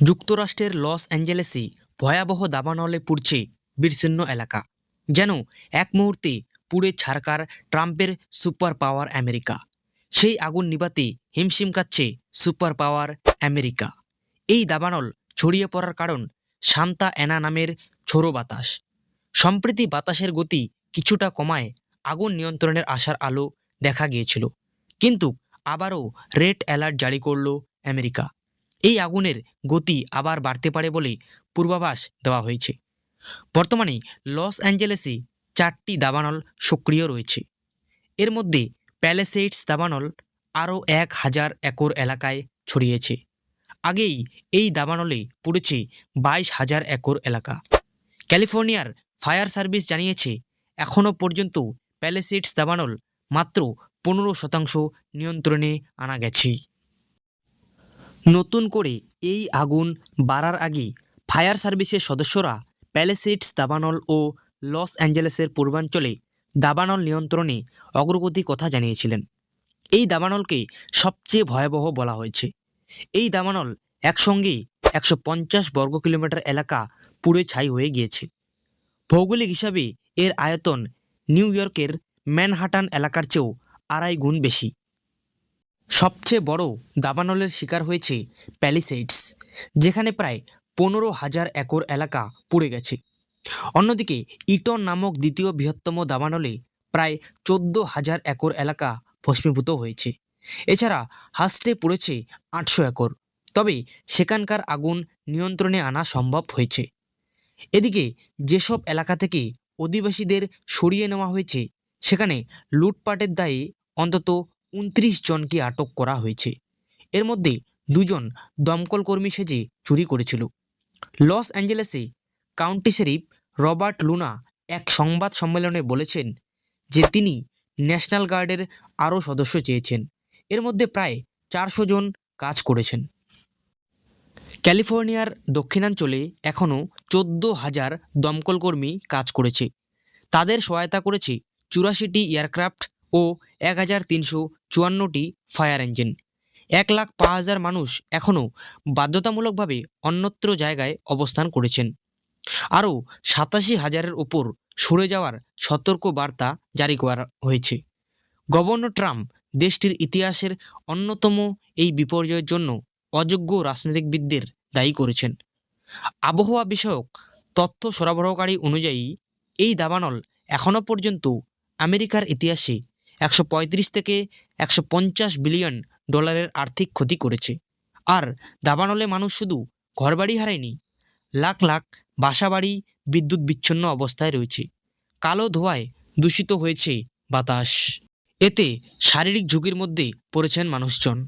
যুক্তরাষ্ট্রের লস অ্যাঞ্জেলেসে ভয়াবহ দাবানলে পুড়ছে বিচ্ছিন্ন এলাকা। যেন এক মুহূর্তে পুড়ে ছারকার ট্রাম্পের সুপার পাওয়ার আমেরিকা। সেই আগুন নিবাতে হিমশিম কাচ্ছে সুপার পাওয়ার আমেরিকা। এই দাবানল ছড়িয়ে পড়ার কারণ শান্তা অ্যানা নামের ঝোড়ো বাতাস। সম্প্রতি বাতাসের গতি কিছুটা কমায় আগুন নিয়ন্ত্রণের আশার আলো দেখা গিয়েছিল। কিন্তু আবারও রেড অ্যালার্ট জারি করল আমেরিকা। এই আগুনের গতি আবার বাড়তে পারে বলে পূর্বাভাস দেওয়া হয়েছে। বর্তমানে লস অ্যাঞ্জেলেসে চারটি দাবানল সক্রিয় রয়েছে। এর মধ্যে প্যালেসেইডস দাবানল আরও এক হাজার একর এলাকায় ছড়িয়েছে। আগেই এই দাবানলে পড়েছে বাইশ হাজার একর এলাকা। ক্যালিফোর্নিয়ার ফায়ার সার্ভিস জানিয়েছে, এখনও পর্যন্ত প্যালেসেইডস দাবানল মাত্র পনেরো শতাংশ নিয়ন্ত্রণে আনা গেছে। নতুন করে এই আগুন বাড়ার আগে ফায়ার সার্ভিসের সদস্যরা প্যালেসেইডস দাবানল ও লস অ্যাঞ্জেলেসের পূর্বাঞ্চলে দাবানল নিয়ন্ত্রণে অগ্রগতি কথা জানিয়েছিলেন। এই দাবানলকে সবচেয়ে ভয়াবহ বলা হয়েছে। এই দাবানল একসঙ্গে একশো পঞ্চাশ বর্গ কিলোমিটার এলাকা পুড়ে ছাই হয়ে গিয়েছে। ভৌগোলিক হিসাবে এর আয়তন নিউ ইয়র্কের ম্যানহাটান এলাকার চেয়েও আড়াই গুণ বেশি। সবচেয়ে বড় দাবানলের শিকার হয়েছে প্যালিসেইডস যেখানে প্রায় পনেরো হাজার একর এলাকা পুড়ে গেছে। অন্যদিকে, ইটন নামক দ্বিতীয় বৃহত্তম দাবানলে প্রায় চোদ্দ হাজার একর এলাকা ভস্মীভূত হয়েছে। এছাড়া হাস্টে পড়েছে আটশো একর। তবে সেখানকার আগুন নিয়ন্ত্রণে আনা সম্ভব হয়েছে। এদিকে, যেসব এলাকা থেকে অধিবাসীদের সরিয়ে নেওয়া হয়েছে, সেখানে লুটপাটের দায়ে অন্তত উনত্রিশ জনকে আটক করা হয়েছে। এর মধ্যে দুজন দমকল কর্মী সেজে চুরি করেছিল। লস অ্যাঞ্জেলেসে কাউন্টি শেরিফ রবার্ট লুনা এক সংবাদ সম্মেলনে বলেছেন যে তিনি ন্যাশনাল গার্ডের আরও সদস্য চেয়েছেন। এর মধ্যে প্রায় চারশো জন কাজ করেছেন। ক্যালিফোর্নিয়ার দক্ষিণাঞ্চলে এখনও চোদ্দ হাজার দমকল কর্মী কাজ করেছে। তাদের সহায়তা করেছে চুরাশিটি এয়ারক্রাফট ও এক হাজার তিনশো চুয়ান্নটি ফায়ার ইঞ্জিন। এক লাখ পাঁচ হাজার মানুষ এখনও বাধ্যতামূলকভাবে অন্যত্র জায়গায় অবস্থান করেছেন। আরও সাতাশি হাজারের ওপর সরে যাওয়ার সতর্ক বার্তা জারি করা হয়েছে। গভর্নর ট্রাম্প দেশটির ইতিহাসের অন্যতম এই বিপর্যয়ের জন্য অযোগ্য রাজনীতিকবিদদের দায়ী করেছেন। আবহাওয়া বিষয়ক তথ্য সরবরাহকারী অনুযায়ী এই দাবানল এখনও পর্যন্ত আমেরিকার ইতিহাসে একশো পঁয়ত্রিশ থেকে একশো পঞ্চাশ বিলিয়ন ডলারের আর্থিক ক্ষতি করেছে। আর দাবানলে মানুষ শুধু ঘরবাড়ি হারায়নি, লাখ লাখ বাসাবাড়ি বিদ্যুৎ বিচ্ছিন্ন অবস্থায় রয়েছে। কালো ধোঁয়ায় দূষিত হয়েছে বাতাস। এতে শারীরিক ঝুঁকির মধ্যে পড়েছেন মানুষজন।